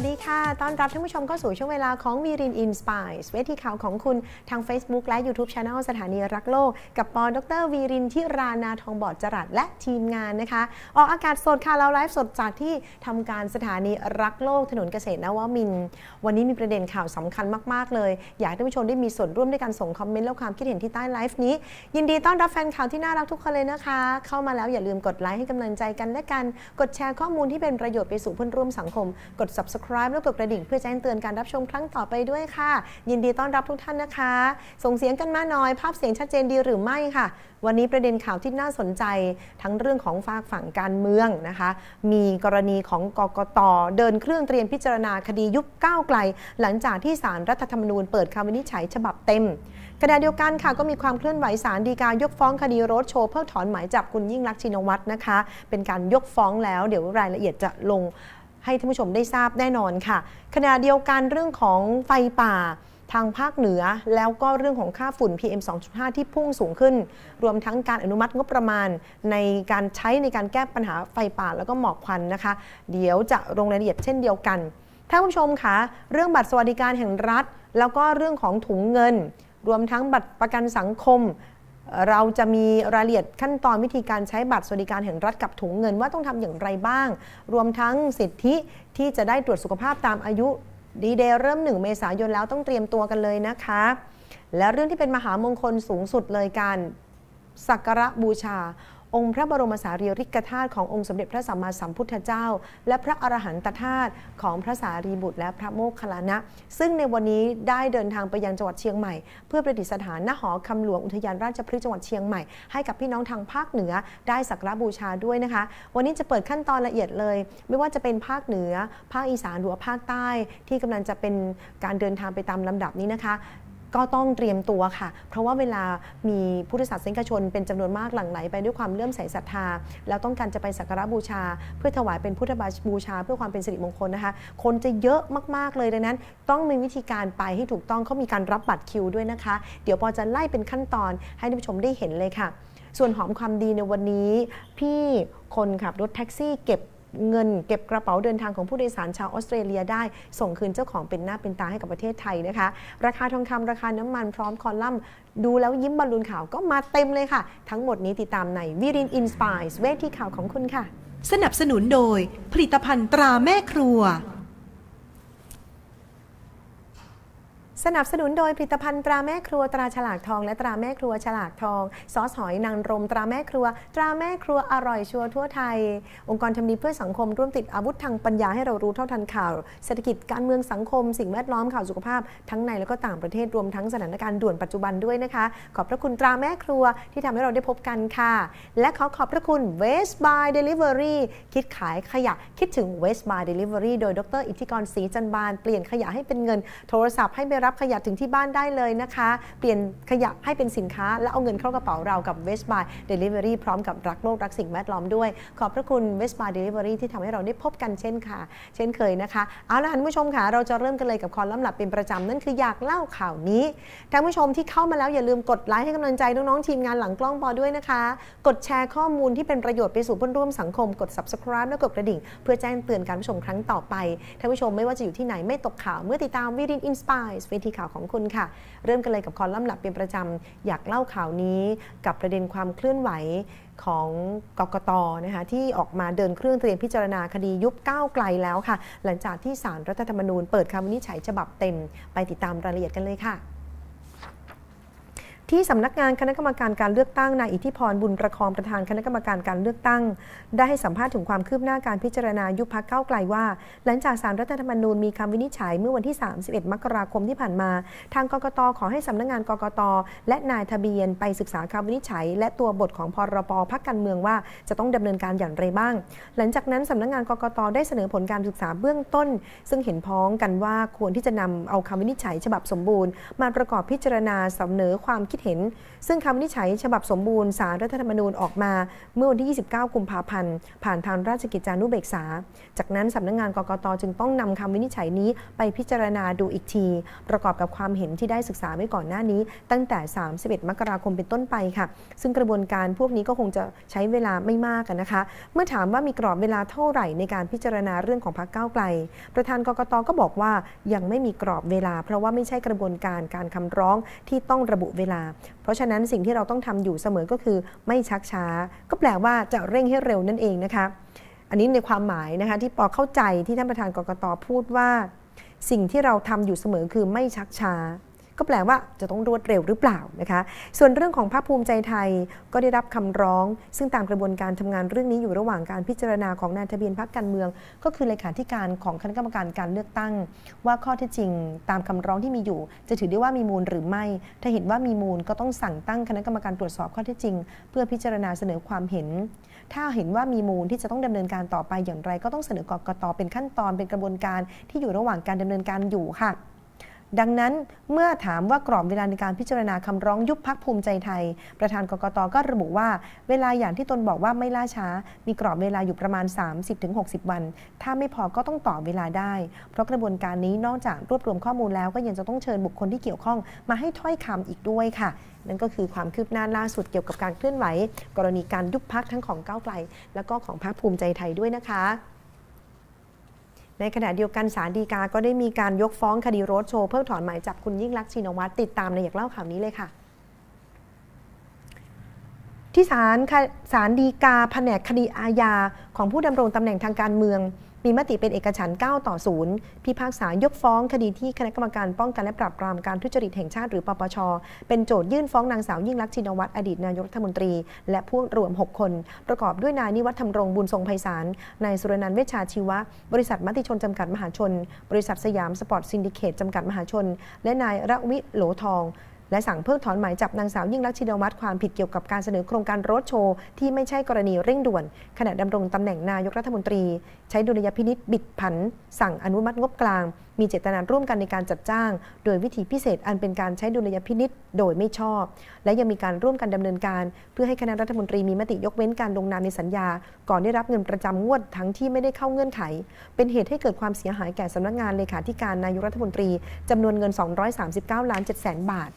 วัสดีค่ะ ต้อนรับท่านผู้ชมเข้าสู่ช่วงเวลาของวีรินอินสปายเวทีข่าวของคุณทาง Facebook และ YouTube Channel สถานีรักโลก กับปอดรวีรินที่รานาทองบอดจรัสและทีมงานนะคะ ออกอากาศสดค่ะ เราไลฟ์สดจากที่ทำการสถานีรักโลกถนนเกษตรนวมิน วันนี้มีประเด็นข่าวสำคัญมาก ๆ เลย อยากให้ท่านผู้ชมได้มีส่วนร่วมด้วยการส่งคอมเมนต์และความคิดเห็นที่ใต้ไลฟ์นี้ ยินดีต้อนรับแฟนข่าวที่น่ารักทุกคนเลยนะคะ เข้ามาแล้วอย่าลืมกดไลค์ให้กำลังใจกันและกัน กดแชร์ข้อมูลที่เป็นประโยชน์ไปสู่เพื่อนร่วมสังคม กด subscribe แล้วกดกระดิ่งเพื่อแจ้งเตือนการรับชมครั้งต่อไปด้วยค่ะ ยินดีต้อนรับทุกท่านนะคะ ส่งเสียงกันมาหน่อย ภาพเสียงชัดเจนดีหรือไม่ค่ะ วันนี้ประเด็นข่าวที่น่าสนใจทั้งเรื่องของฝากฝั่งการเมืองนะคะ มีกรณีของกกตเดินเครื่องเตรียมพิจารณาคดียุบก้าวไกล หลังจากที่สารรัฐธรรมนูญเปิดคำวินิจฉัยฉบับเต็มขณะเดียวกันค่ะก็มีความเคลื่อนไหวสารดีกายกฟ้องคดีโรดโชว์เพิกถอนหมายจับคุณยิ่งรักชินวัตรนะคะ เป็นการยกฟ้องแล้ว เดี๋ยวรายละเอียดจะลง ให้ท่านผู้ชมได้ทราบแน่นอนค่ะ ขณะเดียวกันเรื่องของไฟป่าทางภาคเหนือแล้วก็เรื่องของค่าฝุ่น PM 2.5 ที่พุ่งสูงขึ้น รวมทั้งการอนุมัติงบประมาณ ในการใช้ในการแก้ปัญหาไฟป่าแล้วก็หมอกควันนะคะ เดี๋ยวจะลงรายละเอียดเช่นเดียวกันท่านผู้ชมคะเรื่องบัตรสวัสดิการแห่งรัฐ แล้วก็เรื่องของถุงเงิน รวมทั้งบัตรประกันสังคม เราจะมีรายละเอียดขั้นตอนวิธีการใช้บัตรสวัสดิการแห่งรัฐกับถุงเงินว่าต้องทำอย่างไรบ้าง รวมทั้งสิทธิที่จะได้ตรวจสุขภาพตามอายุดีเดย์เริ่ม 1 เมษายนแล้วต้องเตรียมตัวกันเลยนะคะ และเรื่องที่เป็นมหามงคลสูงสุดเลยการสักการะบูชา องค์พระบรมสารีริกธาตุขององค์สมเด็จพระสัมมาสัมพุทธเจ้า และพระอรหันตธาตุของพระสารีบุตรและพระโมคคัลลานะ ซึ่งในวันนี้ได้เดินทางไปยังจังหวัดเชียงใหม่ เพื่อประดิษฐานณหอคำหลวงอุทยานราชพฤกษ์จังหวัดเชียงใหม่ ให้กับพี่น้องทางภาคเหนือได้สักการบูชาด้วยนะคะ วันนี้จะเปิดขั้นตอนละเอียดเลย ไม่ว่าจะเป็นภาคเหนือ ภาคอีสานหรือภาคใต้ ที่กำลังจะเป็นการเดินทางไปตามลำดับนี้นะคะ ก็ต้องเตรียมตัวค่ะ เพราะว่าเวลามีพุทธศาสนิกชน เป็นจำนวนมากหลั่งไหลไปด้วยความเลื่อมใสศรัทธา แล้วต้องการจะไปสักการะบูชา เพื่อถวายเป็นพุทธบูชา เพื่อความเป็นสิริมงคลนะคะ คนจะเยอะมากๆเลยดังนั้น ต้องมีวิธีการไปให้ถูกต้องเขามีการรับบัตรคิวด้วยนะคะ เดี๋ยวปอจะไล่เป็นขั้นตอนให้ท่านผู้ชมได้เห็นเลยค่ะ ส่วนหอมความดีในวันนี้ พี่คนขับรถแท็กซี่เก็บ เงินเก็บกระเป๋าเดินทางของผู้โดยสารชาวออสเตรเลียได้ ส่งคืนเจ้าของเป็นหน้าเป็นตาให้กับประเทศไทยนะคะ ราคาทองคำราคาน้ำมันพร้อมคอลัมน์ดูแล้วยิ้มบอลลูนข่าวก็มาเต็มเลยค่ะ ทั้งหมดนี้ติดตามในวิรินอินสปายเวทีข่าวของคุณค่ะ สนับสนุนโดยผลิตภัณฑ์ตราแม่ครัว สนับสนุนโดยผลิตภัณฑ์ตราแม่ครัวตราฉลากทองและตราแม่ครัวฉลากทอง ซอสหอยนางรมตราแม่ครัว ตราแม่ครัวอร่อยชัวร์ทั่วไทย องค์กรทำดีเพื่อสังคมร่วมติดอาวุธทางปัญญาให้เรารู้เท่าทันข่าว เศรษฐกิจการเมืองสังคม สิ่งแวดล้อมข่าวสุขภาพ ทั้งในและก็ต่างประเทศรวมทั้งสถานการณ์ด่วนปัจจุบันด้วยนะคะ ขอบพระคุณตราแม่ครัวที่ทำให้เราได้พบกันค่ะ และขอขอบพระคุณ West by Delivery คิดขายขยะคิดถึง West by Delivery โดยดร อิทธิกรศรีจันบานเปลี่ยนขยะให้เป็นเงินโทรศัพท์ให้ไปรับขยะถึงที่บ้านได้เลยนะคะ เปลี่ยนขยะให้เป็นสินค้า แล้วเอาเงินเข้ากระเป๋าเรากับ West by Delivery พร้อมกับรักโลกรักสิ่งแวดล้อมด้วย ขอบพระคุณ West by Delivery ที่ทำให้เราได้พบกันเช่นค่ะ เช่นเคยนะคะ เอาล่ะท่านผู้ชมค่ะ เราจะเริ่มกันเลยกับคอลัมน์หลับเป็นประจำนั่นคืออยากเล่าข่าวนี้ท่านผู้ชมที่เข้ามาแล้วอย่าลืมกดไลค์ให้กำลังใจน้องๆทีมงานหลังกล้องปอด้วยนะคะ กดแชร์ข้อมูลที่เป็นประโยชน์ไปสู่เพื่อนร่วมสังคมกด subscribe และกดกระดิ่ง เพื่อแจ้งเตือนการผู้ชมครั้งต่อไปท่านผู้ชมไม่ว่าจะอยู่ที่ไหนไม่ตกข่าวเมื่อติดตามวิรินอินสปายวทีข่าวของคุณค่ะ เริ่มกันเลยกับคอลัมน์หลับเป็นประจำอยากเล่าข่าวนี้กับประเด็นความเคลื่อนไหวของกกตนะคะที่ออกมาเดินเครื่องเตรียมพิจารณาคดียุบก้าวไกลแล้วค่ะ หลังจากที่สารรัฐธรรมนูญเปิดคำวินิจฉัยฉบับเต็ม ไปติดตามรายละเอียดกันเลยค่ะ ที่สำนักงานคณะกรรมการการเลือกตั้งนายอิทธิพรบุญประคองประธานคณะกรรมการการเลือกตั้ง ได้ให้สัมภาษณ์ถึงความคืบหน้าการพิจารณายุบพักเก้าไกลว่า หลังจากสารรัฐธรรมนูญมีคำวินิจฉัยเมื่อวันที่ 31 มกราคมที่ผ่านมา ทางกกตขอให้สำนักงานกกตและนายทะเบียนไปศึกษาคำวินิจฉัย และตัวบทของพรบพักการเมืองว่าจะต้องดำเนินการอย่างไรบ้าง หลังจากนั้นสำนักงานกกตได้เสนอผลการศึกษาเบื้องต้น ซึ่งเห็นพ้องกันว่าควรที่จะนำเอาคำวินิจฉัย ฉบับสมบูรณ์ มาประกอบพิจารณาเสนอความคิดดเห็น ซึ่งคำวินิจฉัยฉบับสมบูรณ์สารรัฐธรรมนูญออกมา เมื่อวันที่ 29 กุมภาพันธ์ ผ่านทางราชกิจจานุเบกษา จากนั้นสำนักงานกกตจึงต้องนำคำวินิจฉัยนี้ไปพิจารณาดูอีกที ประกอบกับความเห็นที่ได้ศึกษาไว้ก่อนหน้านี้ ตั้งแต่ 31 มกราคมเป็นต้นไปค่ะ ซึ่งกระบวนการพวกนี้ก็คงจะใช้เวลาไม่มากนะคะ เมื่อถามว่ามีกรอบเวลาเท่าไหร่ในการพิจารณาเรื่องของพรรคก้าวไกล ประธานกกตก็บอกว่ายังไม่มีกรอบเวลา เพราะว่าไม่ใช่กระบวนการการคำร้องที่ต้องระบุเวลาเพราะฉะนั้นสิ่งที่เราต้องทำอยู่เสมอก็คือไม่ชักช้า ก็แปลว่าจะเร่งให้เร็วนั่นเองนะคะ อันนี้ในความหมายนะคะที่ปอเข้าใจที่ท่านประธานกรกตพูดว่า สิ่งที่เราทำอยู่เสมอคือไม่ชักช้า ก็แปลว่าจะต้องรวดเร็วหรือเปล่านะคะ ส่วนเรื่องของภาคภูมิใจไทยก็ได้รับคำร้อง ซึ่งตามกระบวนการทำงานเรื่องนี้อยู่ระหว่างการพิจารณาของนายทะเบียนพรรคการเมือง ก็คือเลขาธิการของคณะกรรมการการเลือกตั้ง ว่าข้อเท็จจริง ตามคำร้องที่มีอยู่ จะถือได้ว่ามีมูลหรือไม่ ถ้าเห็นว่ามีมูลก็ต้องสั่งตั้งคณะกรรมการตรวจสอบข้อเท็จจริง เพื่อพิจารณาเสนอความเห็น ถ้าเห็นว่ามีมูลที่จะต้องดำเนินการต่อไปอย่างไร ก็ต้องเสนอกกตเป็นขั้นตอนเป็นกระบวนการที่อยู่ระหว่างการดำเนินการอยู่ค่ะ ดังนั้นเมื่อถามว่ากรอบเวลาในการพิจารณาคำร้องยุบพักภูมิใจไทย ประธานกกตก็ระบุว่า เวลาอย่างที่ตนบอกว่าไม่ล่าช้า มีกรอบเวลาอยู่ประมาณ 30-60 วัน ถ้าไม่พอก็ต้องต่อเวลาได้ เพราะกระบวนการนี้นอกจากรวบรวมข้อมูลแล้ว ก็ยังจะต้องเชิญบุคคลที่เกี่ยวข้องมาให้ถ้อยคำอีกด้วยค่ะ นั่นก็คือความคืบหน้าล่าสุดเกี่ยวกับการเคลื่อนไหว กรณีการยุบพักทั้งของก้าวไกล แล้วก็ของพรรคภูมิใจไทยด้วยนะคะ ในขณะเดียวกันศาลฎีกาก็ได้มีการยกฟ้องคดีโรดโชว์เพิกถอนหมายจับคุณยิ่งลักษณ์ชินวัตรติดตามในอยากเล่าข่าวนี้เลยค่ะที่ศาลศาลฎีกาแผนกคดีอาญาของผู้ดำรงตำแหน่งทางการเมือง มีมติเป็นเอกฉันท์9ต่อ 0 พิพากษายกฟ้องคดีที่คณะกรรมการป้องกันและปราบปรามการทุจริตแห่งชาติหรือปปช เป็นโจทยื่นฟ้องนางสาวยิ่งลักษณ์ชินวัตรอดีตนายกรัฐมนตรี และพวกรวม 6 คน ประกอบด้วยนายนิวัฒน์ธรรมรงบุญทรงไพศาล นายสุรนันท์เวชชาชีวะ บริษัทมติชนจำกัดมหาชน บริษัทสยามสปอร์ตซินดิเคตจำกัดมหาชน และนายระวิโหลทอง และสั่งเพิกถอนหมายจับนางสาวยิ่งลักษณ์ชินวัตรความผิดเกี่ยวกับการเสนอโครงการรถโชว์ที่ไม่ใช่กรณีเร่งด่วน ขณะดำรงตำแหน่งนายกรัฐมนตรี ใช้ดุลยพินิษบิดผัน สั่งอนุมัติงบกลาง มีเจตนาร่วมกันในการจัดจ้าง โดยวิธีพิเศษอันเป็นการใช้ดุลยพินิษโดยไม่ชอบ และยังมีการร่วมกันดำเนินการ เพื่อให้คณะรัฐมนตรีมีมติยกเว้นการลงนามในสัญญา ก่อนได้รับเงินประจำงวดทั้งที่ไม่ได้เข้าเงื่อนไข เป็นเหตุให้เกิดความเสียหายแก่สำนักงานเลขาธิการนายกรัฐมนตรีจำนวนเงิน 239 ล้าน7แสนบาท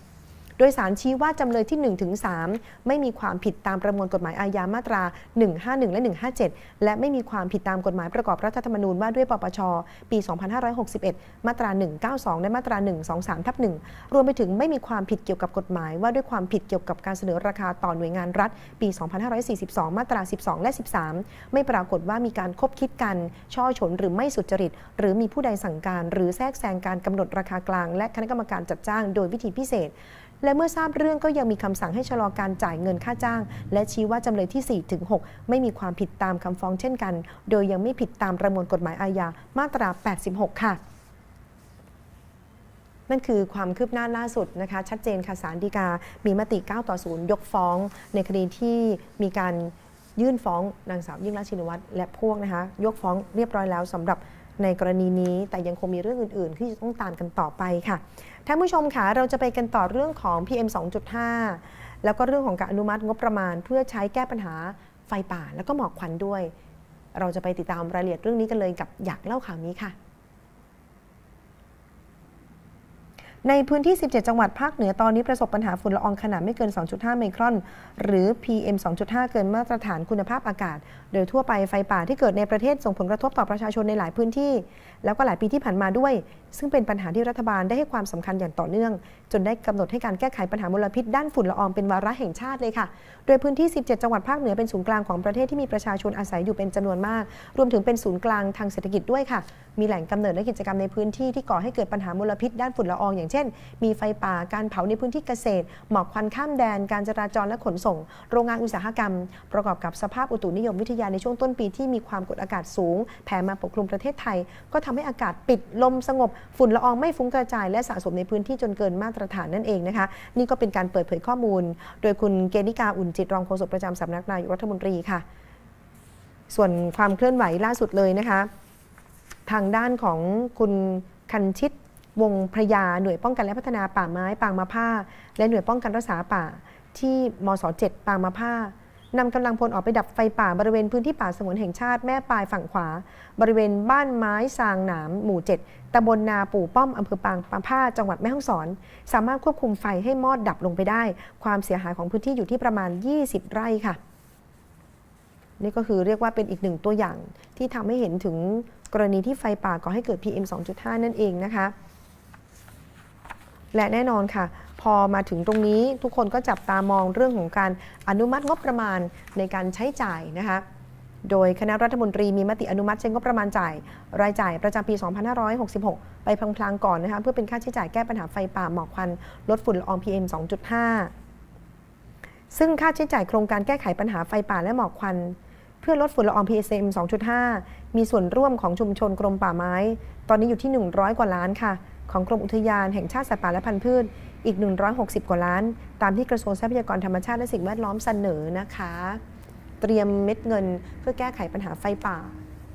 โดยสารชี้ว่าจำเลยที่1-3ถึง3ไม่มีความผิดตามประมวลกฎหมายอาญามาตรา 151 และ 157 และไม่มีความผิดตามกฎหมายประกอบรัฐธรรมนูญว่าด้วยปปช ปี 2561 มาตรา 192 และมาตรา 123 ทับ 1 รวมไปถึงไม่มีความผิดเกี่ยวกับกฎหมายว่าด้วยความผิดเกี่ยวกับการเสนอราคาต่อหน่วยงานรัฐ ปี 2542 มาตรา 12 และ 13 ไม่ปรากฏว่ามีการคบคิดกัน ช่อฉนหรือไม่สุจริต หรือมีผู้ใดสั่งการ หรือแทรกแซงการกำหนดราคากลาง และคณะกรรมการจัดจ้าง โดยวิธีพิเศษ และเมื่อทราบเรื่องก็ยังมีคำสั่งให้ชะลอการจ่ายเงินค่าจ้าง และชี้ว่าจำเลยที่ 4 ถึง 6 ไม่มีความผิดตามคำฟ้องเช่นกัน โดยยังไม่ผิดตามประมวลกฎหมายอาญามาตรา 86 ค่ะนั่นคือความคืบหน้าล่าสุดนะคะ ชัดเจนค่ะสารดีกา มีมติ 9 ต่อ 0 ยกฟ้อง ในคดีที่มีการยื่นฟ้องนางสาวยิ่งรักชินวัตรและพวกนะคะ ยกฟ้องเรียบร้อยแล้วสำหรับในกรณีนี้ แต่ยังคงมีเรื่องอื่น ๆ ที่จะต้องตามกันต่อไปค่ะ ท่านผู้ชมคะเราจะไปกันต่อเรื่องของ PM 2.5 แล้วก็เรื่องของการอนุมัติงบประมาณ เพื่อใช้แก้ปัญหาไฟป่า แล้วก็หมอกควันด้วย เราจะไปติดตามรายละเอียดเรื่องนี้กันเลยกับอยากเล่าข่าวนี้ค่ะ ในพื้นที่ 17 จังหวัดภาคเหนือตอนนี้ประสบปัญหาฝุ่นละอองขนาดไม่เกิน 2.5 ไมครอน หรือ PM 2.5 เกินมาตรฐานคุณภาพอากาศ โดยทั่วไปไฟป่าที่เกิดในประเทศส่งผลกระทบต่อประชาชนในหลายพื้นที่ แล้วก็หลายปีที่ผ่านมาด้วย ซึ่งเป็นปัญหาที่รัฐบาลได้ให้ความสำคัญอย่างต่อเนื่อง จนได้กำหนดให้การแก้ไขปัญหามลพิษ ด้านฝุ่นละอองเป็นวาระแห่งชาติเลยค่ะ โดยพื้นที่ 17 จังหวัดภาคเหนือเป็นศูนย์กลางของประเทศที่มีประชาชนอาศัยอยู่เป็นจำนวนมาก รวมถึงเป็นศูนย์กลางทางเศรษฐกิจด้วยค่ะ มีแหล่งกำเนิดและกิจกรรมในพื้นที่ที่ก่อให้เกิดปัญหามลพิษด้านฝุ่นละอองอย่างเช่น มีไฟป่าการเผาในพื้นที่เกษตร หมอกควันข้ามแดน การจราจรและขนส่ง โรงงานอุตสาหกรรม ประกอบกับสภาพอุตุนิยมวิทยาในช่วงต้นปีที่มีความกดอากาศสูง แผ่มาปกคลุมประเทศไทย ก็ทำให้อากาศปิดลมสงบ ฝุ่นละอองไม่ฟุ้งกระจาย และสะสมในพื้นที่จนเกินมาตรฐานนั่นเองนะคะ นี่ก็เป็นการเปิดเผยข้อมูล โดยคุณเกณิกาอุ่นจิตรองโฆษกประจำสำนักนายกรัฐมนตรีค่ะ ส่วนความเคลื่อนไหวล่าสุดเลยนะคะ ทางด้านของคุณคันชิต วงพระยาหน่วยป้องกันและพัฒนาป่าไม้ปางมะผ้า และหน่วยป้องกันรักษาป่า ที่มศ7ปางมะผ้านำกำลังพลออกไปดับไฟป่าบริเวณพื้นที่ป่าสงวนแห่งชาติแม่ปลายฝั่งขวา บริเวณบ้านไม้ซางหนามหมู่ 7ตำบลนาปู่ป้อมอำเภอปางปางผ้าจังหวัดแม่ฮ่องสอน สามารถควบคุมไฟให้มอดดับลงไปได้ ความเสียหายของพื้นที่อยู่ที่ประมาณ 20 ไร่ค่ะ นี่ก็คือเรียกว่าเป็นอีกหนึ่งตัวอย่างที่ทำให้เห็นถึงกรณีที่ไฟป่าก่อให้เกิด PM 2.5 นั่นเองนะคะ และแน่นอนค่ะ พอมาถึงตรงนี้ทุกคนก็จับตามองเรื่องของการอนุมัติงบประมาณในการใช้จ่ายนะคะโดยคณะรัฐมนตรีมีมติอนุมัติใช้งบประมาณจ่าย รายจ่ายประจำปี 2566 ไปพลางๆก่อนนะคะเพื่อเป็นค่าใช้จ่ายแก้ปัญหาไฟป่าหมอกควัน ลดฝุ่นละออง PM 2.5 ซึ่งค่าใช้จ่ายโครงการแก้ไขปัญหาไฟป่าและหมอกควัน เพื่อลดฝุ่นละออง PM 2.5 มีส่วนร่วมของชุมชนกรมป่าไม้ ตอนนี้อยู่ที่ 100 กว่าล้านค่ะ ของกรมอุทยานแห่งชาติสัตว์ป่าและพันธุ์พืชอีก 160 กว่าล้าน ตามที่กระทรวงทรัพยากรธรรมชาติและสิ่งแวดล้อมเสนอนะคะ เตรียมเม็ดเงินเพื่อแก้ไขปัญหาไฟป่า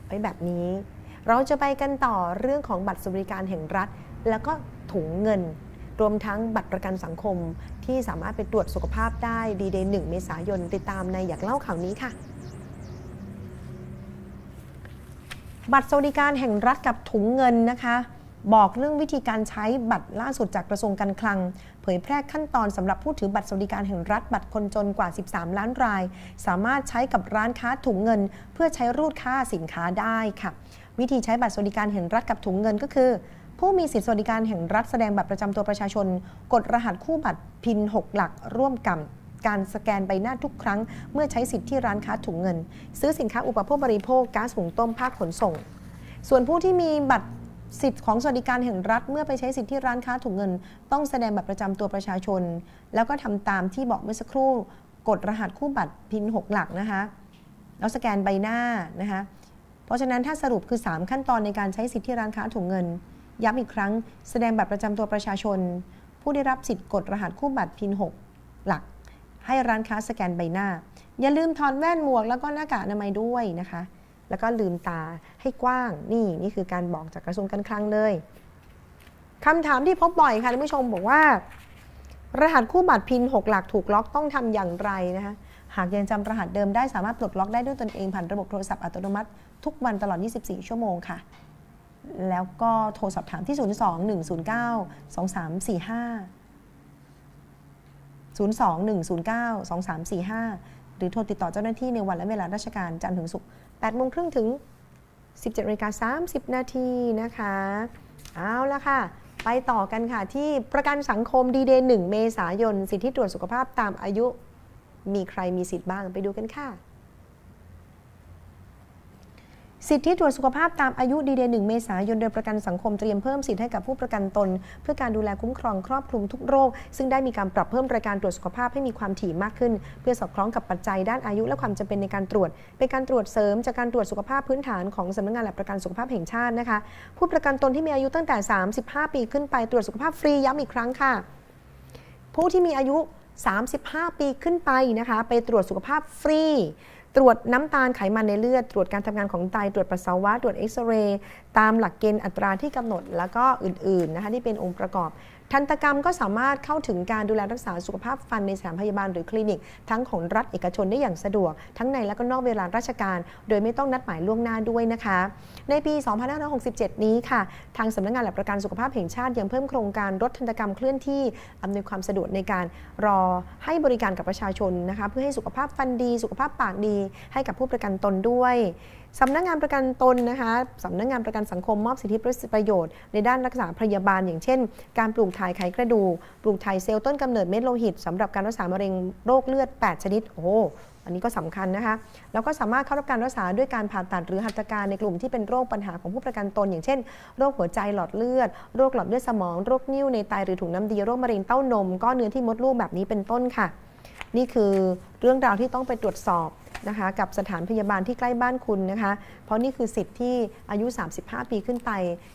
ไว้แบบนี้ เราจะไปกันต่อเรื่องของบัตรสวัสดิการแห่งรัฐ แล้วก็ถุงเงิน รวมทั้งบัตรประกันสังคมที่สามารถไปตรวจสุขภาพได้ดีเดย์1เมษายนติดตามในอยากเล่าข่าวนี้ค่ะบัตรสวัสดิการแห่งรัฐกับถุงเงินนะคะ บอกเรื่องวิธีการใช้บัตรล่าสุดจากกระทรวงการคลัง เผยแพร่ขั้นตอนสำหรับผู้ถือบัตรสวัสดิการแห่งรัฐบัตรคนจนกว่า 13 ล้านราย สามารถใช้กับร้านค้าถุงเงิน เพื่อใช้รูดค่าสินค้าได้ค่ะ วิธีใช้บัตรสวัสดิการแห่งรัฐกับถุงเงินก็คือ ผู้มีสิทธิสวัสดิการแห่งรัฐแสดงบัตรประจำตัวประชาชน กดรหัสคู่บัตรพิน 6 หลักร่วมกับการสแกนใบหน้าทุกครั้ง เมื่อใช้สิทธิที่ร้านค้าถุงเงิน ซื้อสินค้าอุปโภคบริโภคก๊าซหุงต้มภาคขนส่ง ส่วนผู้ที่มีบัตร สิทธิ์ของสวัสดิการแห่งรัฐเมื่อไปใช้สิทธิที่ร้านค้าถุงเงิน ต้องแสดงบัตรประจำตัวประชาชน แล้วก็ทำตามที่บอกเมื่อสักครู่กดรหัสคู่บัตรพิน 6 หลักนะคะแล้วสแกนใบหน้านะคะเพราะฉะนั้นถ้าสรุปคือ 3 ขั้นตอนในการใช้สิทธิที่ร้านค้าถุงเงิน ย้ำอีกครั้ง แสดงบัตรประจำตัวประชาชน ผู้ได้รับสิทธิ์กดรหัสคู่บัตรพิน 6 หลัก ให้ร้านค้าสแกนใบหน้า อย่าลืมถอนแว่นหมวกแล้วก็หน้ากากอนามัยด้วยนะคะ แล้วก็ลืมตาให้กว้างนี่นี่คือการบอกจากกระทรวงการคลังเลยคำถามที่พบบ่อยค่ะท่านผู้ชมบอกว่า รหัสคู่บัตรพิน 6 หลักถูกล็อกต้องทำอย่างไรนะคะหากยังจำรหัสเดิมได้สามารถปลดล็อกได้ด้วยตนเองผ่านระบบโทรศัพท์อัตโนมัติทุกวันตลอด 24 ชั่วโมงค่ะ แล้วก็โทรสอบถามที่ 02 109 2345 02 109 2345 หรือโทรติดต่อเจ้าหน้าที่ในวันและเวลาราชการจันทร์ถึงศุกร์ 8โมงครึ่งถึง 17นาฬิกา30 นาทีนะคะ เอาละค่ะ ไปต่อกันค่ะที่ประกันสังคมดีเดย์1เมษายน สิทธิตรวจสุขภาพตามอายุ มีใครมีสิทธิ์บ้างไปดูกันค่ะ สิทธิตรวจสุขภาพตามอายุดีเดย์1เมษายนโดยประกันสังคมเตรียมเพิ่มสิทธิให้กับผู้ประกันตน เพื่อการดูแลคุ้มครองครอบคลุมทุกโรค ซึ่งได้มีการปรับเพิ่มรายการตรวจสุขภาพให้มีความถี่มากขึ้น เพื่อสอดคล้องกับปัจจัยด้านอายุและความจำเป็นในการตรวจ เป็นการตรวจเสริมจากการตรวจสุขภาพพื้นฐานของสำนักงานหลักประกันสุขภาพแห่งชาตินะคะผู้ประกันตนที่มีอายุตั้งแต่ 35 ปีขึ้นไปตรวจสุขภาพฟรีย้ำอีกครั้งค่ะ ผู้ที่มีอายุ 35 ปีขึ้นไปนะคะ ไปตรวจสุขภาพฟรี ตรวจน้ำตาลไขมันในเลือด ตรวจการทำงานของไต ตรวจปัสสาวะ ตรวจเอ็กซเรย์ ตามหลักเกณฑ์อัตราที่กำหนดแล้วก็อื่นๆนะคะที่เป็นองค์ประกอบ ทันตกรรมก็สามารถเข้าถึงการดูแลรักษาสุขภาพฟันในสถานพยาบาลหรือคลินิก ทั้งของรัฐเอกชนได้อย่างสะดวก ทั้งในและก็นอกเวลาราชการ โดยไม่ต้องนัดหมายล่วงหน้าด้วยนะคะ ในปี 2567 นี้ค่ะ ทางสำนักงานหลักประกันสุขภาพแห่งชาติยังเพิ่มโครงการรถทันตกรรมเคลื่อนที่อำนวยความสะดวกในการรอให้บริการกับประชาชนนะคะเพื่อให้สุขภาพฟันดี สุขภาพปากดี ให้กับผู้ประกันตนด้วยสำนักงานประกันตนนะคะสำนักงานประกันสังคมมอบสิทธิประโยชน์ในด้านรักษาพยาบาล อย่างเช่น การปลูกถ่ายไขกระดูกปลูกถ่ายเซลล์ต้นกำเนิดเม็ดโลหิตสำหรับการรักษามะเร็งโรคเลือด 8 ชนิด โอ้อันนี้ก็สำคัญนะคะ แล้วก็สามารถเข้ารับการรักษาด้วยการผ่าตัดหรือหัตถการในกลุ่มที่เป็นโรคปัญหาของผู้ประกันตน อย่างเช่น โรคหัวใจหลอดเลือด โรคหลอดเลือดสมอง โรคนิ่วในไตหรือถุงน้ำดี โรคมะเร็งเต้านม ก้อนเนื้อที่มดลูกแบบนี้เป็นต้นค่ะ นี่คือเรื่องราวที่ต้องไปตรวจสอบ นะคะกับสถานพยาบาลที่ใกล้บ้านคุณนะคะ เพราะนี่คือสิทธิ์ที่อายุ 35 ปีขึ้นไป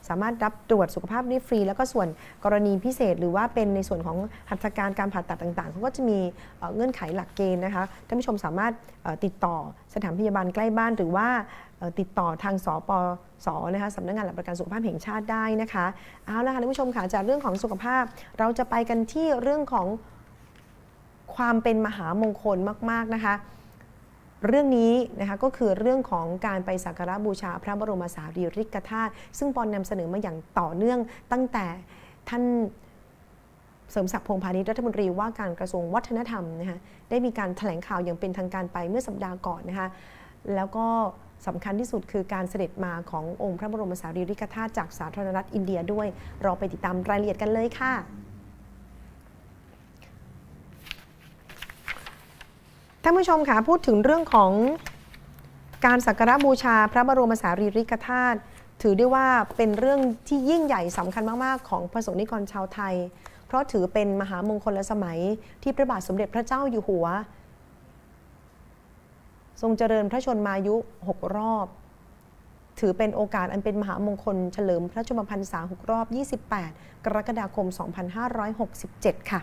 สามารถรับตรวจสุขภาพได้ฟรี แล้วก็ส่วนกรณีพิเศษ หรือว่าเป็นในส่วนของหัตถการการผ่าตัดต่างๆเขาก็จะมีเงื่อนไขหลักเกณฑ์นะคะท่านผู้ชมสามารถติดต่อสถานพยาบาลใกล้บ้านหรือว่าติดต่อทางสปสนะคะสำนักงานหลักประกันสุขภาพแห่งชาติได้นะคะเอาละค่ะท่านผู้ชมค่ะจากเรื่องของสุขภาพเราจะไปกันที่เรื่องของความเป็นมหามงคลมาก ๆ นะคะ เรื่องนี้นะคะก็คือเรื่องของการไปสักการะบูชาพระบรมสารีริกธาตุซึ่งปอนนำเสนอมาอย่างต่อเนื่องตั้งแต่ท่านเสริมศักดิ์พงพาณิชย์รัฐมนตรีว่าการกระทรวงวัฒนธรรมนะคะได้มีการแถลงข่าวอย่างเป็นทางการไปเมื่อสัปดาห์ก่อนนะคะแล้วก็สำคัญที่สุดคือการเสด็จมาขององค์พระบรมสารีริกธาตุจากสาธารณรัฐอินเดียด้วย เราไปติดตามรายละเอียดกันเลยค่ะ ท่านผู้ชมคะพูดถึงเรื่องของการสักการะบูชาพระบรมสารีริกธาตุถือได้ว่าเป็นเรื่องที่ยิ่งใหญ่สำคัญมาก ๆ ของประสงค์นิกรชาวไทย เพราะถือเป็นมหามงคลสมัยที่พระบาทสมเด็จพระเจ้าอยู่หัว ทรงเจริญพระชนมายุ 6 รอบ ถือเป็นโอกาสอันเป็นมหามงคลเฉลิมพระชนมพรรษา6รอบ 28 กรกฎาคม 2567 ค่ะ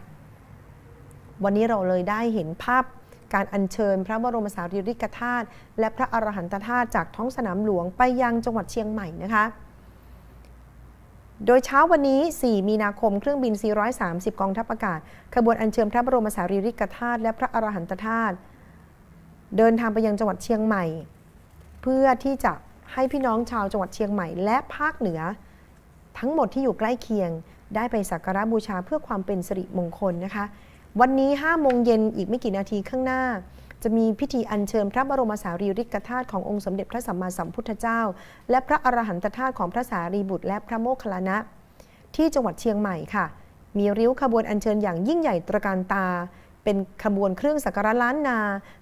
วันนี้เราเลยได้เห็นภาพ การอัญเชิญพระบรมสารีริกธาตุและพระอรหันตธาตุจากท้องสนามหลวงไปยังจังหวัดเชียงใหม่นะคะโดยเช้าวันนี้ 4 มีนาคม เครื่องบิน 430 กองทัพอากาศ ขบวนอัญเชิญพระบรมสารีริกธาตุและพระอรหันตธาตุ เดินทางไปยังจังหวัดเชียงใหม่ เพื่อที่จะให้พี่น้องชาวจังหวัดเชียงใหม่ และภาคเหนือ ทั้งหมดที่อยู่ใกล้เคียง ได้ไปสักการะบูชาเพื่อความเป็นสิริมงคลนะคะ วันนี้5โมงเย็นอีกไม่กี่นาทีข้างหน้า จะมีพิธีอัญเชิญพระบรมสารีริกธาตุขององค์สมเด็จพระสัมมาสัมพุทธเจ้า และพระอรหันตธาตุของพระสารีบุตร และพระโมคคัลลานะ ที่จังหวัดเชียงใหม่ค่ะ มีริ้วขบวนอัญเชิญอย่างยิ่งใหญ่ตระการตา เป็นขบวนเครื่องสักการะล้านนา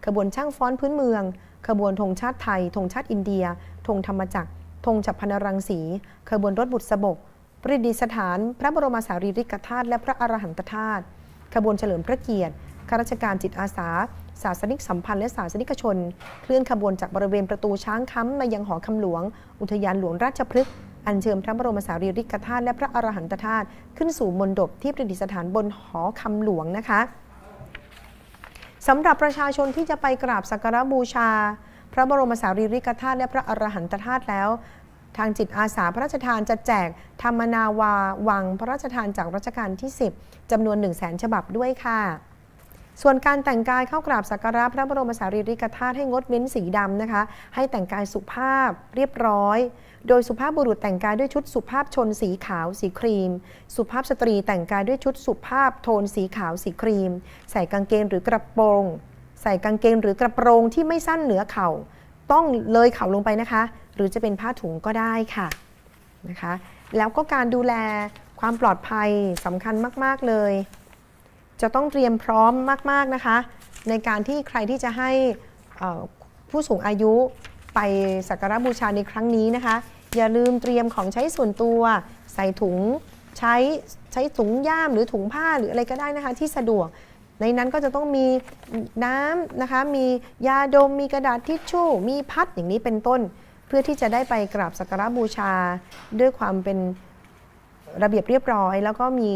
ขบวนช่างฟ้อนพื้นเมือง ขบวนธงชาติไทยธงชาติอินเดียธงธรรมจักรธงฉับพนรังสี ขบวนรถบุตรสบกประดิษฐาน พระบรมสารีริกธาตุและพระอรหันตธาตุ ขบวนเฉลิมพระเกียรติข้าราชการจิตอาสา ศาสนิกสัมพันธ์และศาสนิกชน เคลื่อนขบวนจากบริเวณประตูช้างค้ำมายังหอคำหลวง อุทยานหลวงราชพฤกษ์อัญเชิญพระบรมสารีริกธาตุและพระอรหันตธาตุขึ้นสู่มณฑปที่ประดิษฐานบนหอคำหลวงนะคะสำหรับประชาชนที่จะไปกราบสักการะบูชา พระบรมสารีริกธาตุและพระอรหันตธาตุแล้ว ทางจิตอาสาพระราชทานจะแจกธรรมนาวาวังพระราชทานจากรัชกาลที่ 10จำนวน 1 0 0 0 0แสนฉบับด้วยค่ะ ส่วนการแต่งกายเข้ากราบสักการะพระบรมสารีริกธาตุให้งดเว้นสีดำนะคะ ให้แต่งกายสุภาพเรียบร้อย โดยสุภาพบุรุษแต่งกายด้วยชุดสุภาพชนสีขาวสีครีม สุภาพสตรีแต่งกายด้วยชุดสุภาพโทนสีขาวสีครีม ใส่กางเกงหรือกระโปรง ใส่กางเกงหรือกระโปรงที่ไม่สั้นเหนือเข่าต้องเลยเข่าลงไปนะคะ หรือจะเป็นผ้าถุงก็ได้ค่ะนะคะแล้วก็การดูแลความปลอดภัยสำคัญมาก ๆ เลย จะต้องเตรียมพร้อมมาก ๆ นะคะ ในการที่ใครที่จะให้ผู้สูงอายุไปสักการะบูชาในครั้งนี้นะคะ อย่าลืมเตรียมของใช้ส่วนตัว ใส่ถุงใช้ใช้ถุงย่ามหรือถุงผ้าหรืออะไรก็ได้นะคะ ที่สะดวก ในนั้นก็จะต้องมีน้ำนะคะ มียาดมมีกระดาษทิชชู่ มีพัดอย่างนี้เป็นต้น เพื่อที่จะได้ไปกราบสักการะบูชา ด้วยความเป็นระเบียบเรียบร้อย แล้วก็มี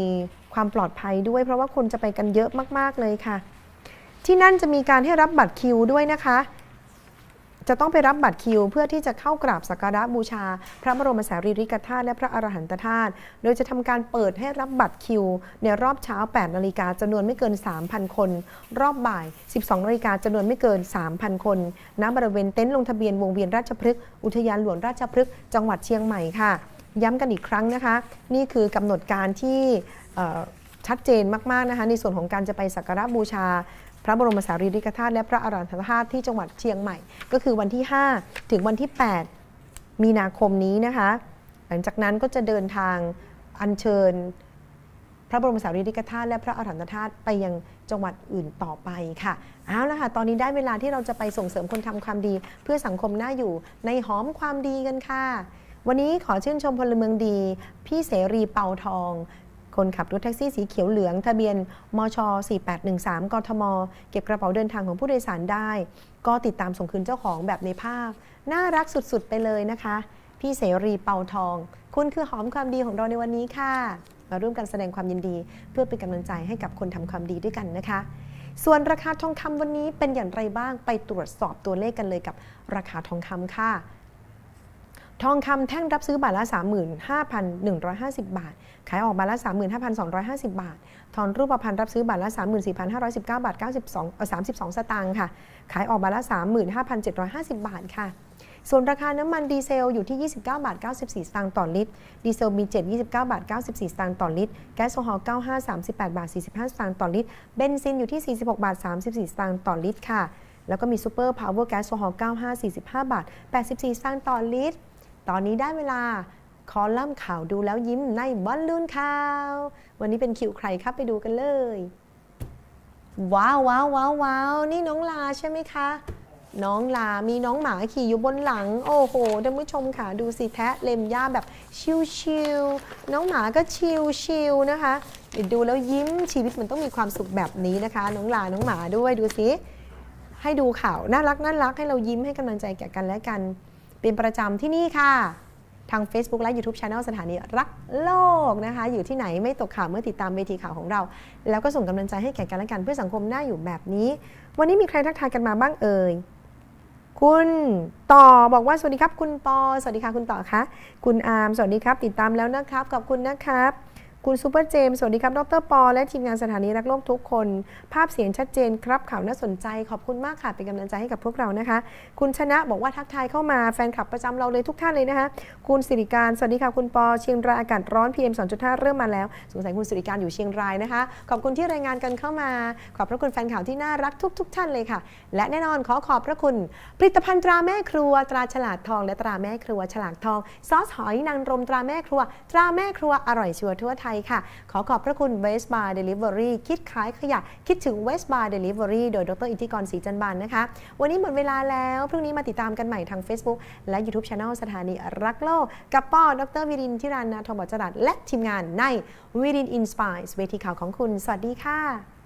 ความปลอดภัยด้วย เพราะว่าคนจะไปกันเยอะมาก ๆ เลยค่ะ ที่นั่นจะมีการให้รับบัตรคิวด้วยนะคะ จะต้องไปรับบัตรคิว เพื่อที่จะเข้ากราบสักการะบูชา พระบรมสารีริกธาตุและพระอรหันตธาตุโดยจะทำการเปิดให้รับบัตรคิว ในรอบเช้า 8 นาฬิกาจำนวนไม่เกิน 3,000 คน รอบบ่าย 12 นาฬิกาจำนวนไม่เกิน 3,000 คนณบริเวณเต็นท์ลงทะเบียนวงเวียนราชพฤกษ์อุทยานหลวงราชพฤกษ์จังหวัดเชียงใหม่ค่ะย้ำกันอีกครั้งนะคะ นี่คือกำหนดการที่ชัดเจนมาก ๆ นะคะ ในส่วนของการจะไปสักการะบูชา พระบรมสารีริกธาตุและพระอรหันตธาตุที่จังหวัดเชียงใหม่ ก็คือวันที่ 5 ถึงวันที่ 8 มีนาคมนี้นะคะ หลังจากนั้นก็จะเดินทางอัญเชิญ พระบรมสารีริกธาตุและพระอรหันตธาตุไปยังจังหวัดอื่นต่อไปค่ะเอาละค่ะ ตอนนี้ได้เวลาที่เราจะไปส่งเสริมคนทำความดี เพื่อสังคมน่าอยู่ในหอมความดีกันค่ะ วันนี้ขอชื่นชมพลเมืองดี พี่เสรีเปาทอง คนขับรถแท็กซี่สีเขียวเหลือง ทะเบียนมช 4813 กทม เก็บกระเป๋าเดินทางของผู้โดยสารได้ ก็ติดตามส่งคืนเจ้าของแบบในภาพ น่ารักสุดๆ ไปเลยนะคะ พี่เสรีเป่าทอง คุณคือหอมความดีของเราในวันนี้ค่ะ มาร่วมกันแสดงความยินดี เพื่อเป็นกำลังใจให้กับคนทำความดีด้วยกันนะคะ ส่วนราคาทองคำวันนี้เป็นอย่างไรบ้างไปตรวจสอบตัวเลขกันเลยกับราคาทองคำค่ะ ทองคำแท่งรับซื้อบาทละ 35,150 บาท ขายออกบาทละ 35,250 บาท ทองรูปพรรณรับซื้อบาทละ 34,519 บาท 92เอ่อ32 สตางค์ค่ะ ขายออกบาทละ 35,750 บาทค่ะ ส่วนราคาน้ำมันดีเซลอยู่ที่ 29 บาท 94 สตางค์ต่อลิตร ดีเซลมี7 29 บาท 94 สตางค์ต่อลิตร แก๊สโซฮอล์95 38 บาท 45 สตางค์ต่อลิตร เบนซินอยู่ที่ 46 บาท 34 สตางค์ต่อลิตรค่ะ แล้วก็มีซูเปอร์พาวเวอร์แก๊สโซฮอล์95 45 บาท 84 สตางค์ต่อลิตร ตอนนี้ได้เวลาคอลัมน์ข่าวดูแล้วยิ้มในบอลลูนข่าว วันนี้เป็นคิวใครครับไปดูกันเลย ว้าวว้าวว้าววาวนี่น้องลาใช่ไหมคะ น้องลา มีน้องหมาขี่อยู่บนหลัง โอ้โหท่านผู้ชมค่ะ ดูสิแทะเล็มหญ้าแบบชิวๆน้องหมาก็ชิวๆนะคะดูแล้วยิ้มชีวิตมันต้องมีความสุขแบบนี้นะคะ น้องลาน้องหมาด้วยดูสิให้ดูข่าวน่ารักน่ารักให้เรายิ้มให้กำลังใจแก่กันและกัน เป็นประจำที่นี่ค่ะ ทาง Facebook และ YouTube Channel สถานีรักโลกนะคะ อยู่ที่ไหนไม่ตกข่าวเมื่อติดตามเวทีข่าวของเรา แล้วก็ส่งกำลังใจให้แก่กันและกันเพื่อสังคมหน้าอยู่แบบนี้ วันนี้มีใครทักทายกันมาบ้างเอ่ยคุณต่อบอกว่าสวัสดีครับ คุณปอ สวัสดีค่ะคุณต่อคะคุณอาร์มสวัสดีครับ ติดตามแล้วนะครับขอบคุณนะครับ คุณซูเปอร์เจมส์สวัสดีครับ ดรปอ และทีมงานสถานีรักโลกทุกคน ภาพเสียงชัดเจนครับข่าวน่าสนใจ ขอบคุณมากค่ะ เป็นกำลังใจให้กับพวกเรานะคะ คุณชนะบอกว่าทักทายเข้ามาแฟนคลับประจำเราเลยทุกท่านเลยนะคะ คุณสิริการ สวัสดีค่ะ คุณปอ เชียงรายอากาศร้อน PM 2.5 เริ่มมาแล้ว สงสัยคุณสิริการอยู่เชียงรายนะคะ ขอบคุณที่รายงานกันเข้ามา ขอบพระคุณแฟนข่าวที่น่ารักทุก ๆท่านเลยค่ะ และแน่นอนขอขอบพระคุณผลิตภัณฑ์ตราแม่ครัวตราฉลาดทอง และตราแม่ครัวฉลากทอง ซอสหอยนางรมตราแม่ครัว ตราแม่ครัวอร่อยชัวร์ทั่วไทยค่ะ ขอขอบพระคุณ West Bar Delivery คิดขายขยะ คิดถึง West Bar Delivery โดยดรอิทธิกรศรีจันบานนะคะ วันนี้หมดเวลาแล้ว พรุ่งนี้มาติดตามกันใหม่ทาง Facebook และ YouTube Channel สถานีรักโลก กับป้อดรวิรินทิรานาทอบจรัสและทีมงานในวิรินอินสปายเวทีข่าวของคุณ สวัสดีค่ะ